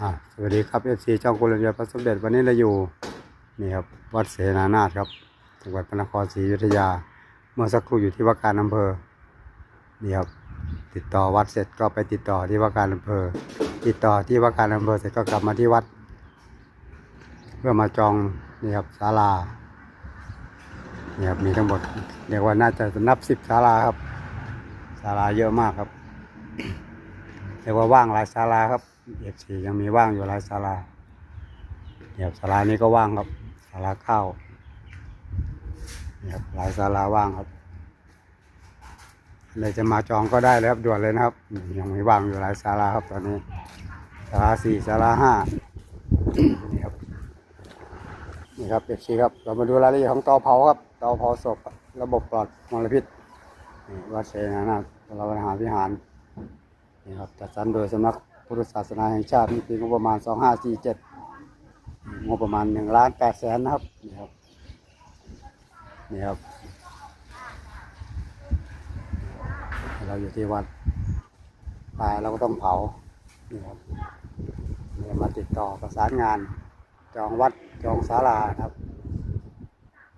อ่าสวัสดีครับเอฟซีช่องกุลเรือพระสมเด็จวันนี้เราอยู่นี่ครับวัดเสนานาถครับจังหวัดพระนครศรีอยุธยา เมื่อสักครู่อยู่ที่ว่าการอำเภอนี่ครับติดต่อวัดเสร็จก็ไปติดต่อที่ว่าการอำเภอ ติดต่อที่ว่าการอำเภอเสร็จก็กลับมาที่วัด เพื่อมาจองนี่ครับศาลานี่ครับมีทั้งหมดเรียกว่าน่าจะนับสิบศาลาครับศาลาเยอะมากครับเรียกว่าว่างหลายศาลาครับ เอฟซียังมีว่างอยู่หลายศาลาเนี่ยครับศาลานี้ก็ว่างครับศาลาข้าวเนี่ยครับหลายศาลาว่างครับเลยจะมาจองก็ได้เลยครับด่วนเลยนะครับ ยังมีว่างอยู่หลายศาลาครับตอนนี้ศาลาสี่ศาลาห้านี่ครับนี่ครับเอฟซีครับเรามาดูรายละเอียดของเตาเผาครับเตาเผาศพระบบปลอดมลพิษนี่วัดเชนานาถเราหารวิหารนี่ครับจัดสรรโดยสำนัก พุทธศาสนาแห่งชาติปีงบประมาณ 2547งบประมาณ1ล้าน8แสนนะครับนี่ครับนี่ครับ เราอยู่ที่วัดตายเราก็ต้องเผานี่ครับนี่มาติดต่อประสานงาน จองวัดจองศาลาครับ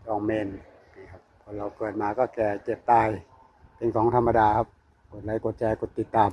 จองเมนนี่ครับคนเราเกิดมาก็แก่เจ็บตายเป็นของธรรมดาครับ กดไลค์กดแชร์กดติดตาม